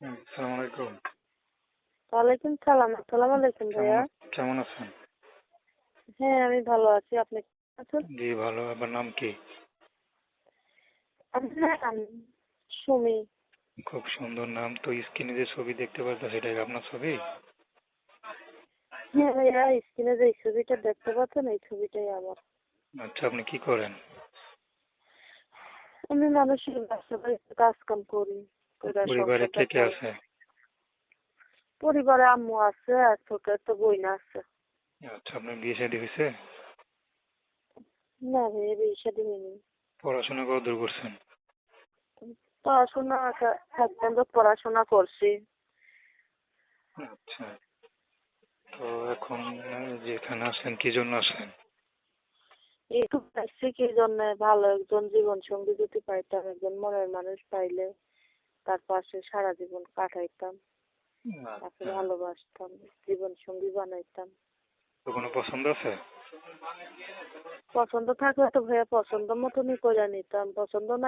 হুম, আসসালামু আলাইকুম ওয়ালাইকুম সালাম আসসালামু আলাইকুম ভাইয়া। কেমন আছেন? হ্যাঁ আমি ভালো আছি আপনি আছেন? জি ভালো আপনার নাম কি? নাম সুমি। খুব সুন্দর নাম তো স্ক্রিনে যে ছবি দেখতে পাচ্ছেন সেটাই কি আপনার ছবি? হ্যাঁ ভাইয়া স্ক্রিনে যে ছবিটা দেখতে পাচ্ছেন এই ছবিটাই আমার। আচ্ছা আপনি কি করেন? আমি মানুষের ব্যবসা কাজ কাম করে। পরিবারে কে কে আছে পরিবারে আম্মু আছে আর ছোট একটা বোন আছে। আচ্ছা আপনার বিয়ে শাদী হয়েছে? না ভাইয়া বিয়ে শাদী হয়নি। পড়াশোনা কত দূর করছেন? পড়াশোনা এক- পর্যন্ত পড়াশোনা করছি। আচ্ছা। তো এখন যেখানে আসলেন কি জন্য আসলেন একটু পাইছি কি জন্য? ভালো একজন জীবন সঙ্গী যদি পাইতাম একজন মনের মানুষ পাইলে। তার পাশে সারা জীবন কাটাইতাম তাকে আচ্ছা ভালোবাসতাম জীবন সঙ্গী বানাইতাম। তো কোনো পছন্দ আছে? পছন্দ থাকলে তো ভাইয়া পছন্দ মতনই করে নিতাম পছন্দ নাই